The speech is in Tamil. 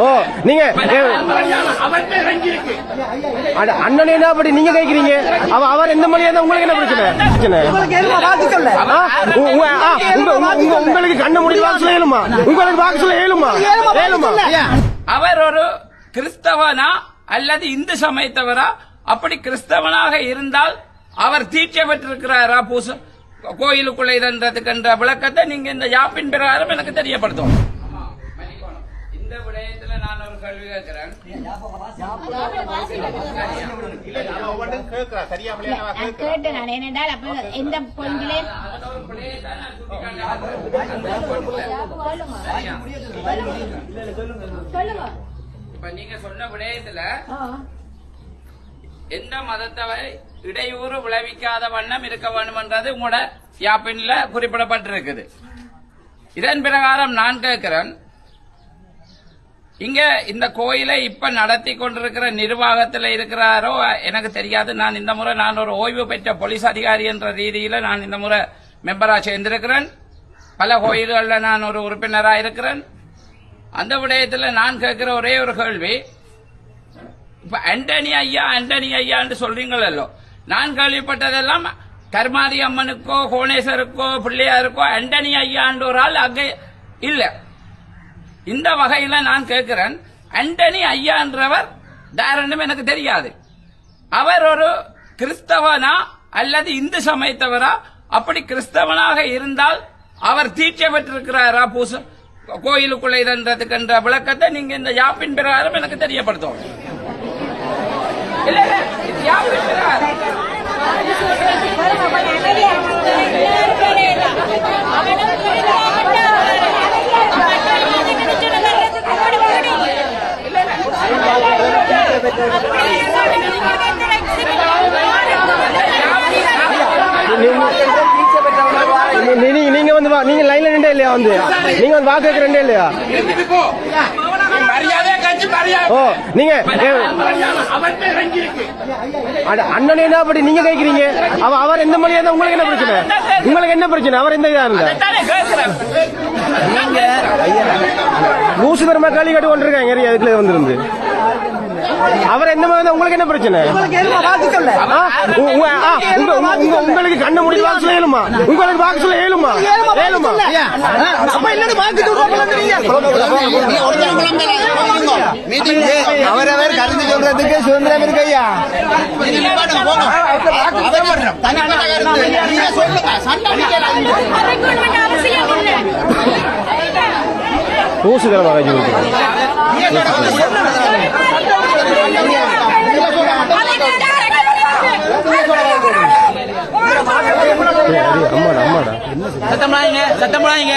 ஓ நீங்க அண்ணன் என்ன அப்படி நீங்க கேக்குறீங்க? அவ அவர் எந்த மொழியா இருந்தா உங்களுக்கு என்ன பிரச்சனை? பிரச்சனை. உங்களுக்கு கண்ண முடிவு வாக்கு சொல்ல இயலுமா உங்களுக்கு வாக்கு சொல்ல இயலுமா இயலுமா அவர் ஒரு கிறிஸ்தவனா அல்லது இந்து சமயத்தவரா? அப்படி கிறிஸ்தவனாக இருந்தால் அவர் தீட்சை பெற்றிருக்கிறாரா? பூச கோயிலுக்குள்ள இதன்றதுக்குன்ற விளக்கத்தை நீங்க இந்த யாப்பின் பிரகாரம் எனக்கு தெரியப்படுத்தும் இந்த விடயத்துல நான் ஒரு கேள்வி கேட்கிறேன் கேட்டேன் நான் ஏனென்றால் அப்ப எந்த பொருளிலே இப்ப நீங்க சொன்ன விடயத்துல எந்த மதத்தவை இடையூறு விளைவிக்காத வண்ணம் இருக்க வேண்டும்ன்றது உங்களோட யாப்பின்ல குறிப்பிடப்பட்டிருக்குது. இதன் பிரகாரம் நான் கேட்கிறேன். இங்க இந்த கோயிலை இப்ப நடத்தி கொண்டிருக்கிற நிர்வாகத்தில் இருக்கிறாரோ எனக்கு தெரியாது. நான் இந்த முறை நான் ஒரு ஓய்வு பெற்ற போலீஸ் அதிகாரி என்ற ரீதியில நான் இந்த முறை மெம்பரா சேர்ந்திருக்கிறேன். பல கோயில்களில் நான் ஒரு உறுப்பினராக இருக்கிறேன். அந்த விடயத்தில் நான் கேட்கிற ஒரே ஒரு கேள்வி இப்ப ஆண்டனி ஐயா ஆண்டனி ஐயான்னு சொல்றீங்களோ நான் கேள்விப்பட்டதெல்லாம் கருமாரி அம்மனுக்கோ கோணேஸ்வருக்கோ பிள்ளையாருக்கோ ஆண்டனி ஐயான்ற ஒரு ஆள் அங்கே இல்லை. இந்த வகையில நான் கேட்கிறேன் அண்டனி ஐயான்றவர் தாரணம் எனக்கு தெரியாது. அவர் ஒரு கிறிஸ்தவனா அல்லது இந்து சமயத்தவரா? அப்படி கிறிஸ்தவனாக இருந்தால் அவர் தீட்சை பெற்றிருக்கிறாரா? பூச கோயிலுக்குள்ள இதன்றதுக்குன்ற விளக்கத்தை நீங்க இந்த யாப்பின் பிரகாரம் எனக்கு தெரியப்படுத்தும் இல்ல இல்ல இது யாப்பின் பிரகாரம் நீ- நீ- நீ- நீங்க வந்து வா- நீங்க லைன்ல நின்றே இல்லையா வந்து? நீங்க வந்து வாக்கு கேட்க இல்லையா? ஓ நீங்க அண்ணன் என்ன அப்படி நீங்க கேக்குறீங்க அவ அவர் எந்த மொழியா இருந்தா உங்களுக்கு என்ன பிரச்சனை? உங்களுக்கு என்ன பிரச்சனை? அவர் எந்த இதா இருந்தா? லூசு தரமா கேள்வி கேட்டு கொண்டிருக்காங்க வந்திருந்து அவர் எந்த மாதிரி உங்களுக்கு என்ன பிரச்சனை உங்களுக்கு கண்ண முடிவு வாக்கு சொல்ல இயலுமா உங்களுக்கு வாக்கு சொல்ல அப்ப வாக்கு அவரவர் கருத்து சொல்றதுக்கு சுதந்திரம் இருக்கு ஐயா அவசியம் அம்மாடா அம்மாடா சத்தம் பண்ணாதீங்க சத்தம் பண்ணாதீங்க